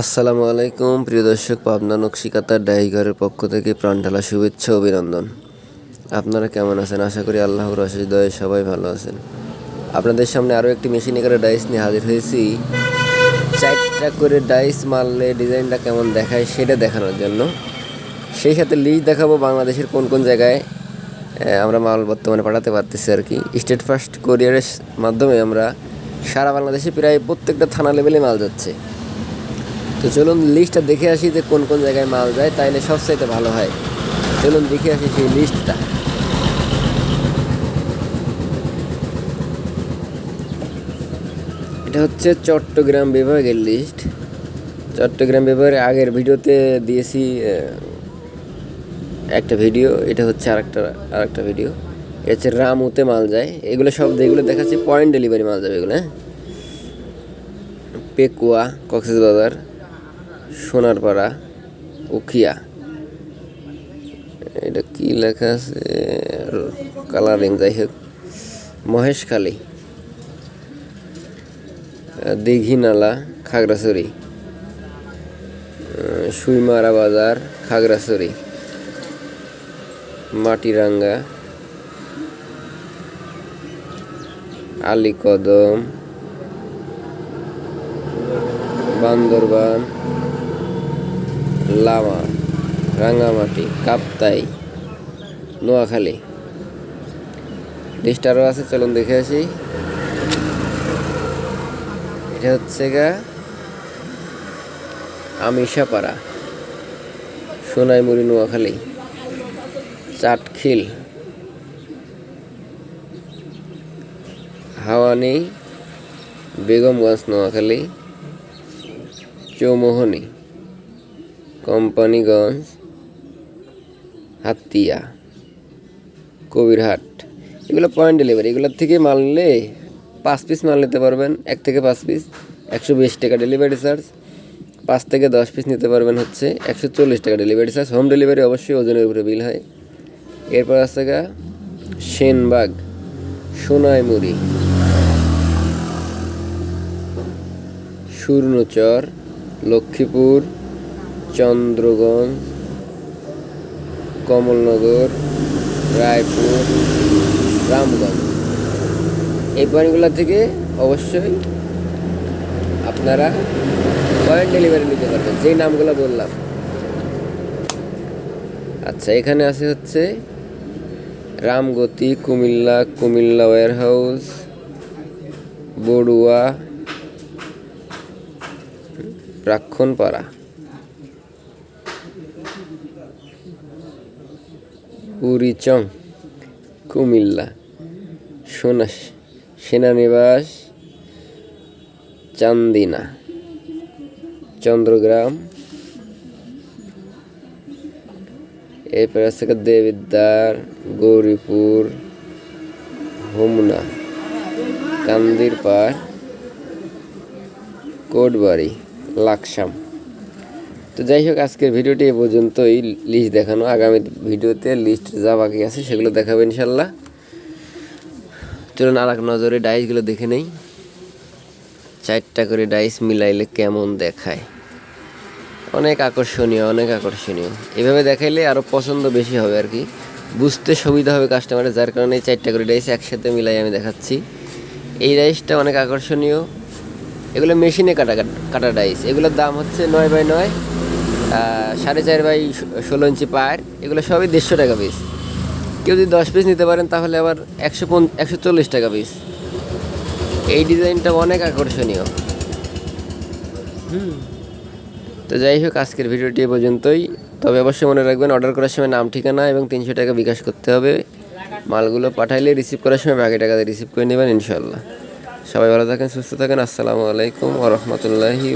আসসালামু আলাইকুম, প্রিয় দর্শক, পাবনা নকশিকাতার ডাইঘরের পক্ষ থেকে প্রাণঢালা শুভেচ্ছা, অভিনন্দন। আপনারা কেমন আছেন? আশা করি আল্লাহর অশেষ দয়ে সবাই ভালো আছেন। আপনাদের সামনে আরও একটি মেশিনে করে ডাইস নিয়ে হাজির হয়েছি। চারটা করে ডাইস মারলে ডিজাইনটা কেমন দেখায় সেটা দেখানোর জন্য। সেই সাথে লিজ দেখাবো বাংলাদেশের কোন কোন জায়গায় আমরা মাল বর্তমানে পাঠাতে পারতেছি আর কি। স্টেট ফার্স্ট কোরিয়ারের মাধ্যমে আমরা সারা বাংলাদেশে প্রায় প্রত্যেকটা থানা লেভেলে মাল যাচ্ছে। তো চলুন লিস্টটা দেখে আসি যে কোন কোন জায়গায় মাল যায়, তাইলে সবচাইতে ভালো হয়। চলুন দেখে আসি সেই লিস্টটা এটা হচ্ছে চট্টগ্রাম বিভাগের লিস্ট চট্টগ্রাম বিভাগের আগের ভিডিওতে দিয়েছি একটা ভিডিও এটা হচ্ছে আরেকটা আরেকটা ভিডিও এটা হচ্ছে রামুতে মাল যায়। এগুলো সব যেগুলো দেখাচ্ছি পয়েন্ট ডেলিভারি মাল যাবে এগুলো হ্যাঁ? পেকুয়া, কক্সবাজার। সোনারপাড়া উখিয়া। এটা কি লেখা আছে? কালারিং, যাই হোক। মহেশখালী। দিঘিনালা, খাগড়াছড়ি। সুইমারা বাজার, খাগড়াছড়ি। মাটিরাঙ্গা। আলীকদম। বান্দরবান। লামা, রাঙ্গামাটি, কাপ্তাই, নোয়াখালী। লিস্ট আরও আছে, চলুন দেখে আসি। এটা হচ্ছে গা আমিষাপাড়া, সোনাইমুড়ি, নোয়াখালী। চাটখিল হাওয়ানি, বেগমগঞ্জ, নোয়াখালী। চৌমোহনী। কোম্পানিগঞ্জ, হাতিয়া, কবিরহাট। এগুলো পয়েন্ট ডেলিভারি এগুলোর থেকে মাল নিলে পাঁচ পিস মাল নিতে পারবেন, এক থেকে পাঁচ পিস একশো বিশ টাকা ডেলিভারি চার্জ পাঁচ থেকে দশ পিস নিতে পারবেন হচ্ছে একশো চল্লিশ টাকা ডেলিভারি চার্জ হোম ডেলিভারি অবশ্যই ওজনের উপরে বিল হয়। এরপর আছে গা সেনবাগ, সোনাইমুড়ি, সুর্ণচর, লক্ষ্মীপুর চন্দ্রগঞ্জ, কমলনগর, রায়পুর, রামগঞ্জ। এই পয়েন্টগুলো থেকে অবশ্যই আপনারা পয়েন্ট ডেলিভারি নিতে পারবেন, যেই নামগুলো বললাম। আচ্ছা এখানে আছে হচ্ছে রামগতি, কুমিল্লা কুমিল্লা ওয়ার হাউস বড়ুয়া প্রাক্ষণপাড়া পুরীচং কুমিল্লা। সোনা সেনানিবাস, চান্দিনা। চন্দ্রগ্রাম। এরপর আছে দেবিদ্বার, গৌরীপুর হোমনা কান্দির পাড় কোটবাড়ি, লাকসাম। তো যাই হোক, আজকের ভিডিওটি এ পর্যন্তই। লিস্ট দেখানো, আগামী ভিডিওতে লিস্ট যা বাকি আছে সেগুলো দেখাবো ইনশাল্লাহ। চলুন আর এক নজরে ডাইসগুলো দেখে নেই। চারটা করে ডাইস মিলাইলে কেমন দেখায়? অনেক আকর্ষণীয় অনেক আকর্ষণীয়। এভাবে দেখাইলে আরও পছন্দ বেশি হবে আর কি। বুঝতে সুবিধা হবে কাস্টমারের যার কারণে এই চারটা করে ডাইস একসাথে মিলাই আমি দেখাচ্ছি। এই ডাইসটা অনেক আকর্ষণীয়। এগুলো মেশিনে কাটা কাটা ডাইস এগুলোর দাম হচ্ছে নয় বাই নয় সাড়ে চার বাই ষোলো ইঞ্চি পায়ের এগুলো সবই দেড়শো টাকা পিস কেউ যদি দশ পিস নিতে পারেন তাহলে আবার একশো পঞ্চ একশো চল্লিশ টাকা পিস এই ডিজাইনটা অনেক আকর্ষণীয়। হুম। তো যাই হোক আজকের ভিডিওটি এ পর্যন্তই। তবে অবশ্যই মনে রাখবেন অর্ডার করার সময় নাম ঠিকানা এবং তিনশো টাকা বিকাশ করতে হবে। মালগুলো পাঠাইলে রিসিভ করার সময় বাকি টাকা রিসিভ করে নেবেন ইনশাল্লাহ সবাই ভালো থাকেন সুস্থ থাকেন। আসসালামু আলাইকুম ওরহমতুল্লাহি